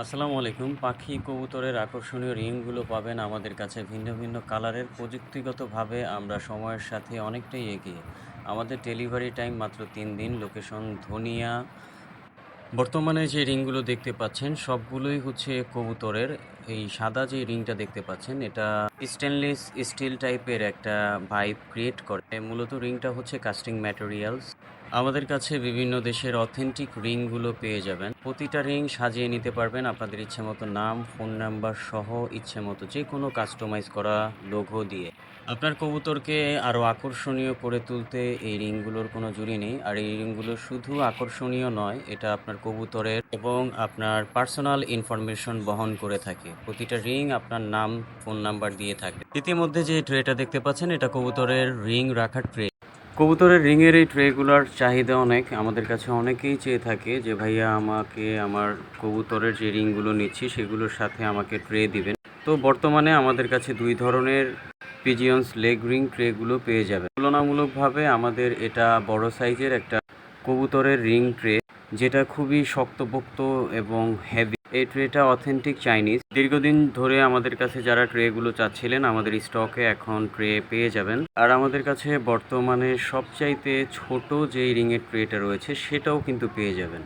আসসালামু আলাইকুম। পাখি, কবুতরের আকর্ষণীয় রিংগুলো পাবেন আমাদের কাছে ভিন্ন ভিন্ন কালারের, প্রযুক্তিগতভাবে আমরা সময়ের সাথে অনেকটাই এগিয়ে। আমাদের ডেলিভারি টাইম মাত্র তিন দিন, লোকেশন ধনিয়া। বর্তমানে যে রিংগুলো দেখতে পাচ্ছেন, সবগুলোই হচ্ছে কবুতরের। এই সাদা যে রিংটা দেখতে পাচ্ছেন, এটা স্টেনলেস স্টিল টাইপের একটা ভাইব ক্রিয়েট করে। মূলত রিংটা হচ্ছে কাস্টিং ম্যাটেরিয়ালস আমাদের কাছে বিভিন্ন দেশের অথেন্টিক রিংগুলো পেয়ে যাবেন। প্রতিটা রিং সাজিয়ে নিতে পারবেন আপনাদের ইচ্ছে মতো নাম ফোন নাম্বার সহ ইচ্ছে মতো যে কোনো কাস্টমাইজ করা লোগো দিয়ে। আপনার কবুতরকে আরও আকর্ষণীয় করে তুলতে এই রিংগুলোর কোনো জুড়ি নেই। আর এই রিংগুলো শুধু আকর্ষণীয় নয়, এটা আপনার কবুতরের এবং আপনার পার্সোনাল ইনফরমেশন বহন করে থাকে। প্রতিটা রিং আপনার নাম ফোন নাম্বার দিয়ে থাকে ইতিমধ্যে যে ট্রেটা দেখতে পাচ্ছেন, এটা কবুতরের রিং রাখার ট্রে কবুতরের রিংয়ের এই ট্রেগুলার চাহিদা অনেক। আমাদের কাছে অনেকেই চেয়ে থাকে যে, ভাইয়া, আমাকে আমার কবুতরের যে রিংগুলো নিচ্ছি, সেগুলোর সাথে আমাকে ট্রে দিবেন। তো বর্তমানে আমাদের কাছে দুই ধরনের পিজিয়ন্স লেগ রিং ট্রেগুলো পেয়ে যাবে তুলনামূলকভাবে আমাদের এটা বড় সাইজের একটা কবুতরের রিং ট্রে। যেটা খুবই শক্তপোক্ত এবং হেভি এই ট্রেটা অথেন্টিক চাইনিজ দীর্ঘদিন ধরে আমাদের কাছে যারা ট্রেগুলো চাচ্ছিলেন, আমাদের স্টকে এখন ট্রে পেয়ে যাবেন। আর আমাদের কাছে বর্তমানে সবচাইতে ছোট যেই রিংয়ের ট্রেটা রয়েছে, সেটাও কিন্তু পেয়ে যাবেন।